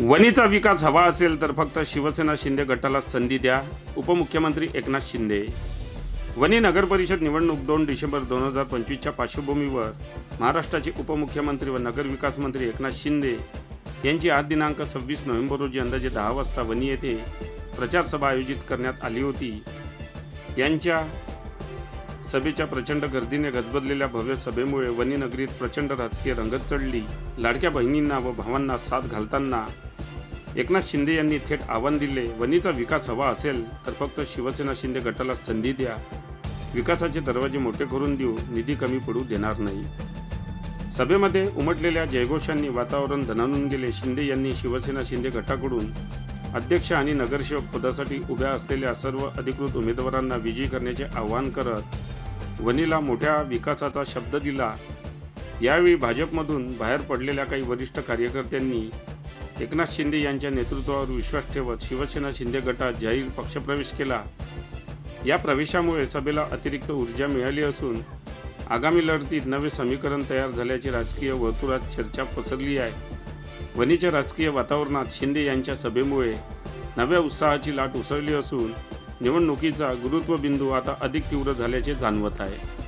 वणीचा विकास हवा असेल तर फक्त शिवसेना शिंदे गटाला संधी द्या. उपमुख्यमंत्री एकनाथ शिंदे. वणी नगर परिषद निवडणूक दोन डिसेंबर दोन हजार पंचवीसच्या पार्श्वभूमीवर महाराष्ट्राचे उपमुख्यमंत्री व नगरविकास मंत्री एकनाथ शिंदे यांची आज दिनांक सव्वीस नोव्हेंबर रोजी अंदाजे दहा वाजता वणी येथे प्रचारसभा आयोजित करण्यात आली होती. यांच्या सभेच्या प्रचंड गर्दीने गजबजलेल्या भव्य सभेमुळे वनी नगरीत प्रचंड राजकीय रंगत चढली. लाडक्या बहिणींना व भावांना साथ घालताना एकनाथ शिंदे यांनी थेट आव्हान दिले वनीचा विकास हवा असेल तर फक्त शिवसेना शिंदे गटाला संधी द्या. विकासाचे दरवाजे मोठे करून देऊ निधी कमी पडू देणार नाही. सभेमध्ये उमटलेल्या जयघोषांनी वातावरण धनावून गेले. शिंदे यांनी शिवसेना शिंदे गटाकडून अध्यक्ष आणि नगरसेवक पदासाठी उभ्या असलेल्या सर्व अधिकृत उमेदवारांना विजयी करण्याचे आवाहन करत वनीला मोठ्या विकासाचा शब्द दिला. यावेळी भाजपमधून बाहेर पडलेल्या काही वरिष्ठ कार्यकर्त्यांनी एकनाथ शिंदे यांच्या नेतृत्वावर विश्वास ठेवत शिवसेना शिंदे गटात जाहीर पक्षप्रवेश केला. या प्रवेशामुळे सभेला अतिरिक्त ऊर्जा मिळाली असून आगामी लढतीत नवे समीकरण तयार झाल्याची राजकीय वर्तुळात चर्चा पसरली आहे. वणीच्या राजकीय वातावरणात शिंदे यांच्या सभेमुळे नव्या उत्साहाची लाट उसळली असून निवडणुकीचा गुरुत्वबिंदू आता अधिक तीव्र झाल्याचे जाणवत आहे.